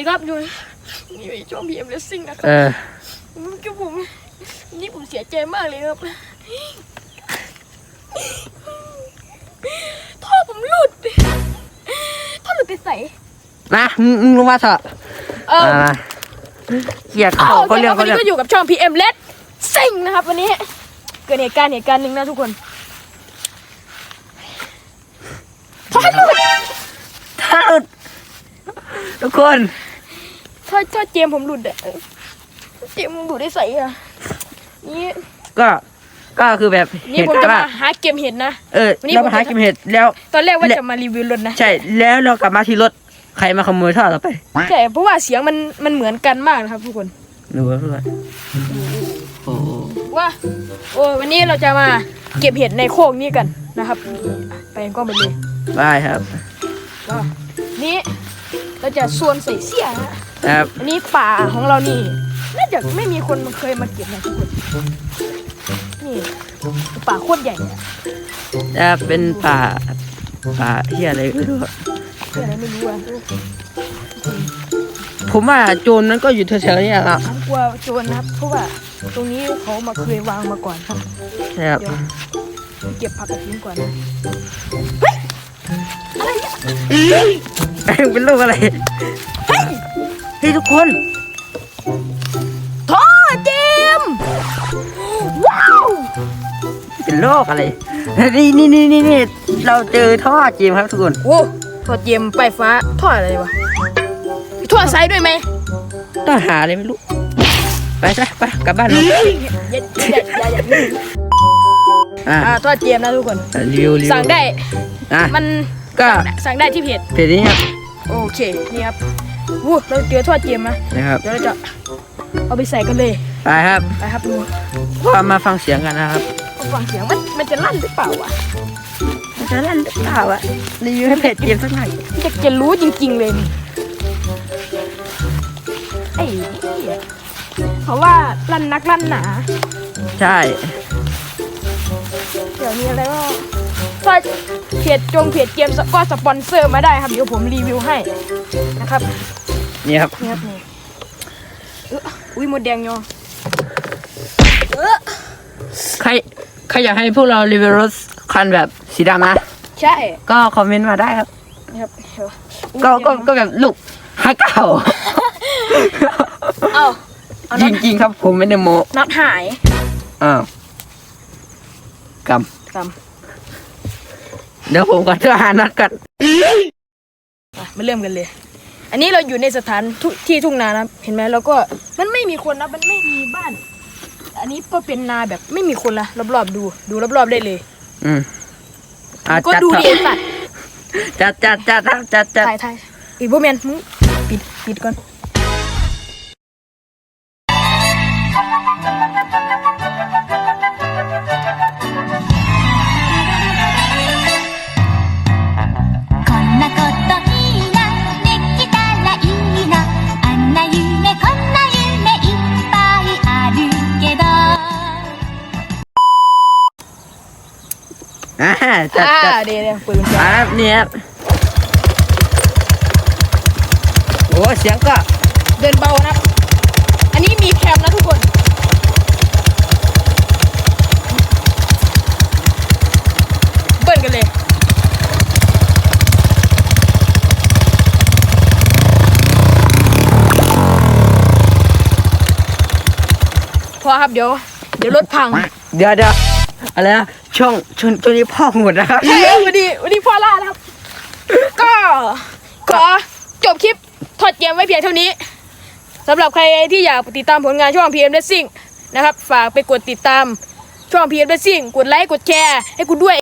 ดีครับอยู่อยู่ในช่วงพีเอ็มเลสซิ่งนะครัเอบอคือผมนี่ผมเสียใจมากเลยครับท่อผมหลุดท่อหลุดไปใส่มามึงมึงลงมาเถอะเออ มาเกียร์เขาเขาเรียคกรับวันเรียนี้กก็อยู่กับช่อง PM Let ซิ่งนะครับวันนี้ เกิดเหตุการณ์เหตุการณ์หนึ่งนะทุกคนท่อหลุดถ้าหลุดทุกคน ท่อท่อเจมผมหลุดอะเออเจมผมหลุดได้ใส่อะนี่ก็ก็คือแบบนี่เห็นผมจะว่ามาหาเกมเห็ดนะ เออวันนี้เรามาหาผมจะ กิมเห็ดแล้ว ตอนแรกว่าและ จะมารีวิวรถนะใช่แล้วเรากลับมาที่รถใครมาขโมยท่อเราไปใช่เพราะว่าเสียงมันมันเหมือนกันมากนะครับทุกคนหนูว่าเพื่อนโอ้โหว่าโอ้ยวันนี้เราจะมาเก็บเห็ดในโคกนี้กันนะครับไปกล้องไปเลยบายครับ ก็นี่เราจะส่วนใส่เสียนะ ครับ อันนี้ป่าของเรานี่น่าจะไม่มีคนมาเคยมาเก็บนะทุกคนนี่ป่าโคตรใหญ่อะจะเป็นป่าป่าเฮียอะไรไม่รู้อะเพื่ออะไรไม่รู้อะผมว่าโจรนั้นก็อยู่แถวๆนี้ครับผมกลัวโจรนะครับเพราะว่าตรงนี้เขามาเคยวางมาก่อนครับครับ เดี๋ยวเก็บผักกระถิ่นก่อนนะเป็นลูกอะไร เฮ้ยเฮ้ยทุกคนท่อเจมส์ว้าวเป็นโรคอะไร นี่นี่นี่นี่นี่เราเจอท่อจีมครับทุกคนโอ้ท่อเจมส์ไปฟ้าท่ออะไรวะท่อไซด์ด้วยไหมต้องหาอะไรไม่รู้ ไปซะไปกลับบ้านเราอย่าอย่าอย่าอย่าอย่าอะอ่าทอดเจมส์นะทุกคนรีวิวรีวิวสั่งได้อะมันก็สั่งได้ที่เพจเพจนี้ครับ โอเคนี่ครับวู้เราเจอทอดเจมส์นะนะครับเดี๋ยวเราจะเอาไปใส่กันเลยไปครับไปครับดูก็มาฟังเสียงกันนะครับเอาฟังเสียงมันมันจะลั่นหรือเปล่าวะมันจะลั่นหรือเปล่าอะรีวิวให้เพจเกมสักหน่อยอยากจะรู้จริง ๆเลยนี่ไอ้เหี้ยเขาว่าลั่นนักลั่นหนา ใช่ เดี๋ยวมีอะไรก็ ถ้าเพจจงเพจเกมก็สปอนเซอร์มาได้ครับเดี๋ยวผมรีวิวให้นะครับนี่ครับนี่ครับนี่เอ้ออุ้ยหมดแดงยอเออใครใครอยากให้พวกเรารีวิวรถคันแบบสีดำนะใช่ ก็คอมเมนต์มาได้ครับนี่ครับเดี๋ยวก็ก็ก็แบบลูกห้าเก้าเอาเอาจน็อตริงๆครับผมไม่ได้โมน็อตหายอ้าวกกำ เดี๋ยวผมก็จะหานัดกันำอะมาเริ่มกันเลย อันนี้เราอยู่ในสถานทุที่ทุ่งนานะเห็นไหมแล้วก็มันไม่มีคนนะมันไม่มีบ้าน อันนี้ก็เป็นนาแบบไม่มีคนละรอบๆดูดูรอบๆได้เลย อืมอะก็จัดดูเถดีอะสัตว์จัดจัดจัดจัดจัดจัดถ่ายถ่ายอีโบแมนมึงปิดปิดก่อน อ่าจัดอ่าจัดเดี๋ยวเดี๋ยวปืนอ่าครับนี่ครับโอ้เสียงก็เดินเบานะอันนี้มีแคมนะทุกคน เบิ้ลกันเลย พอครับเดี๋ยว เดี๋ยวรถพัง เดี๋ยวเดี๋ยวอะไรนะ ช่วงช่วงช่วงนี้พ่อหมดนะครับ ใช่ครับวันนี้วันนี้พ่อล่านะครับ ก็ขอจบคลิปถอดเกมไว้เพียงเท่านี้สำหรับใครที่อยากติดตามผลงานช่อง PM Racing นะครับ ฝากไปกดติดตามช่อง PM Racing กดไลค์กดแชร์ให้กูด้วย